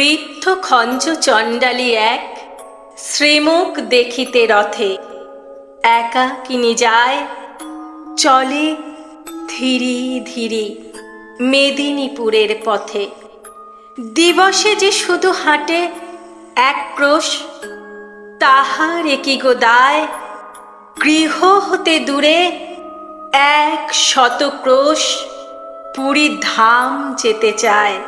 বৃদ্ধ খঞ্জ চণ্ডালী এক, শ্রীমুখ দেখিতে রথে। একা কিনি যায়? চলে ধীরে ধীরে মেদিনীপুরের পথে। দিবসে যে শুধু হাঁটে, এক ক্রোশ, তাহার একই গো দায়? গৃহ হতে দূরে এক শত ক্রোশ, পুরী ধাম যেতে চায়।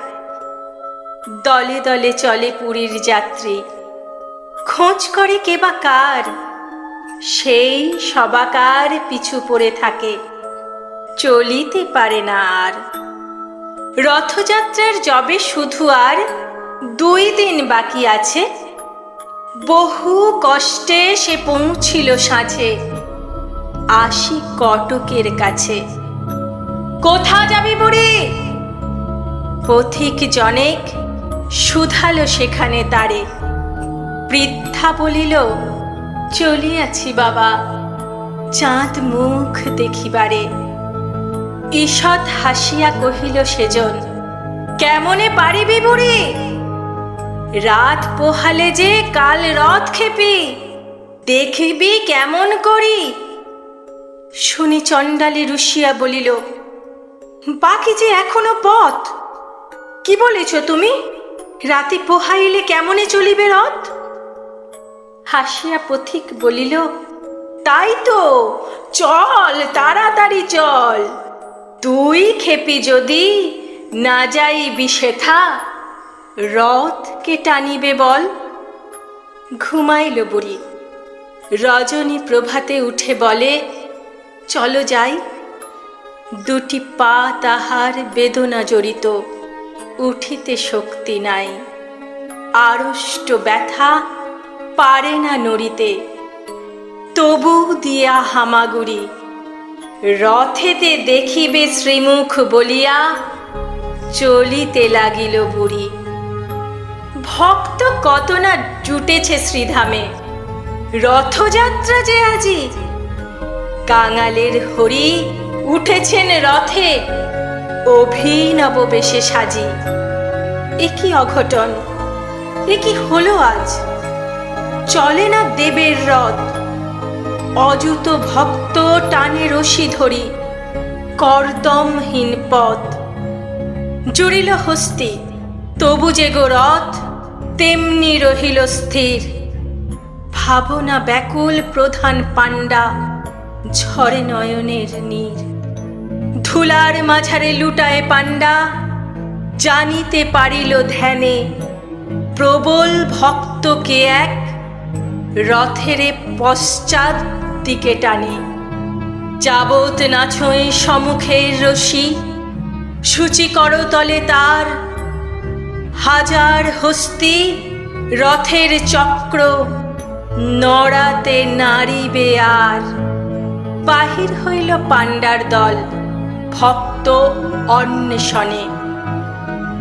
দলে দলে চলে পুরীর যাত্রী। খোঁজ করে কে বা কার? সেই সবাকার পিছু পড়ে থাকে। চলিতে পারে না আর। রথযাত্রার যবে শুধু আর দুই দিন বাকি আছে। বহু কষ্টে সে পৌঁছিল সাঁঝে আসি কটকের কাছে। কোথা যাবি বুড়ি? পথিক জনেক শুধালো সেখানে তারে বৃদ্ধা বলিল, চলিয়াছি বাবা, চাঁদ মুখ দেখিবারে। ঈষৎ হাসিয়া কহিল সেজন, কেমনে পারিবি বুড়ি? রাত পোহালে যে কাল রথ খেপি, দেখবি কেমন করি? শুনি চণ্ডালী রুশিয়া বলিল, বাকি যে এখনও পথ, কি বলেছ তুমি? রাতে পোহাইলে কেমনে চলিবে রথ? হাসিয়া পথিক বলিল তাই তো চল তাড়াতাড়ি চল। তুই খেপি যদি না যাই বিশেথা। রথ কে টানিবে বল? ঘুমাইল বুড়ি। রজনী প্রভাতে উঠে বলে চলো যাই। দুটি পা তাহার বেদনা জড়িত। উঠিতে শক্তি নাই। আড়ষ্ট ব্যথা পারে না নড়িতে। তবু দিয়া হামাগুড়ি। রথেতে দেখিবে শ্রীমুখ বলিয়া চলিতে লাগিল বুড়ি। ভক্ত কত না জুটেছে শ্রীধামে। রথযাত্রা যে আজি। কাঙালের হরি উঠেছেন রথে। অভিনব বেশে সাজি। এ কি অঘটন? এ কি হলো আজ? চলে না দেবের রথ? অযুত ভক্ত টানে রশি ধরি, কর্দমহীন পথ। জুড়িল হস্তি, তবু যে রথ, তেমনি রহিল স্থির। ভাবনা ব্যাকুল প্রধান পাণ্ডা, ঝরে নয়নের নীর। ধুলার মাঝারে লুটায় পাণ্ডা, জানিতে পারিল ধ্যানে, প্রবল ভক্তকে এক, রথেরে পশ্চাৎ দিকে টানে। যাবত নাছই সম্মুখের রশি, সূচি করতলে তার। হাজার হস্তি রথের চক্র, নড়াতে নারিবে আর। বাহির হইল পাণ্ডার দল। ভক্ত অন্বেষণে।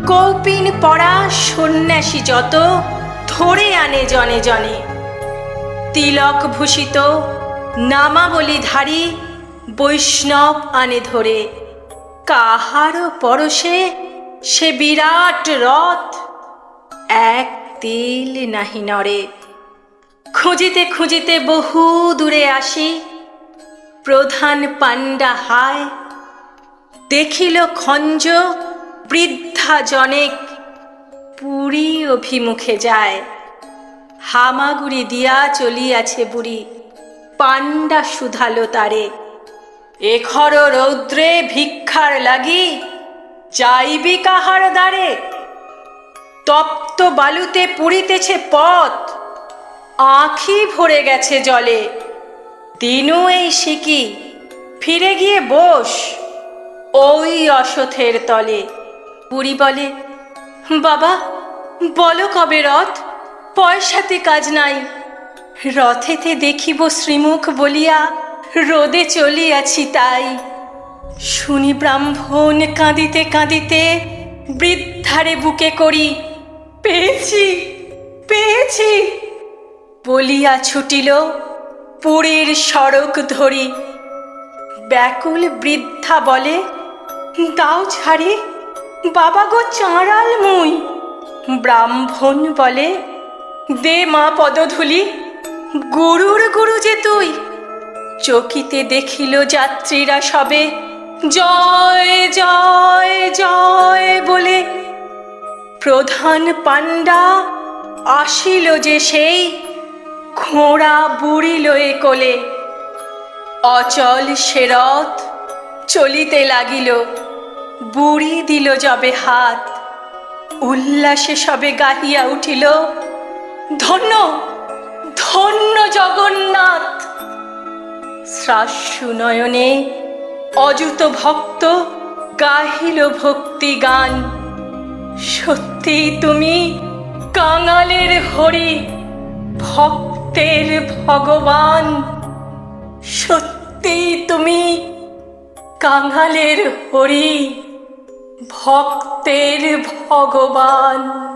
কৌপিন পড়া সন্ন্যাসী যত, ধরে আনে জনে জনে। তিলক ভূষিত নামাবলীধারী বৈষ্ণব আনে ধরে। কাহারও পরশে সে বিরাট রথ, এক তিল নাহি নড়ে। খুঁজিতে খুঁজিতে বহু দূরে আসি, প্রধান পাণ্ডা হায় দেখিল খঞ্জ, বৃদ্ধা জনেক পুরী অভিমুখে যায়। হামাগুড়ি দিয়া চলিয়াছে বুড়ি, পাণ্ডা শুধালো তারে। এখর রৌদ্রে ভিক্ষার লাগি, যাইবি কাহার দ্বারে? তপ্ত বালুতে পুড়িতেছে পথ, আঁখি ভরে গেছে জলে। দিনু এই শিকি ফিরে গিয়ে বস। ওই অসথের তলে। বুড়ি বলে, বাবা, বলো কবে রথ? পয়সাতে কাজ নাই। রথেতে দেখিব শ্রীমুখ বলিয়া, রোদে চলিয়াছি তাই। শুনি ব্রাহ্মণ কাঁদিতে কাঁদিতে, বৃদ্ধারে বুকে করি, পেয়েছি পেয়েছি। বলিয়া ছুটিল পুরীর সড়ক ধরি। ব্যাকুল বৃদ্ধা বলে দাও ছাড়ি বাবা গো চাঁড়াল মুই। ব্রাহ্মণ বলে, দে মা পদধূলি, গুরুর গুরু যে তুই। চকিতে দেখিল যাত্রীরা সবে, জয় জয় জয় বলে। প্রধান পাণ্ডা আসিল যে সেই, ঘোড়া বুড়ি লয়ে কোলে। অচল সে রথ চলিতে লাগিল। বুড়ি দিল যবে হাত। উল্লাসে সবে গাহিয়া উঠিল, ধন্য ধন্য জগন্নাথ! শ্রাস্যু নয়নে অযুত ভক্ত গাহিল ভক্তি গান। সত্যি তুমি কাঙালের হরি, ভক্তের ভগবান! সত্যি তুমি কাঙালের হরি ভক্তের ভগবান।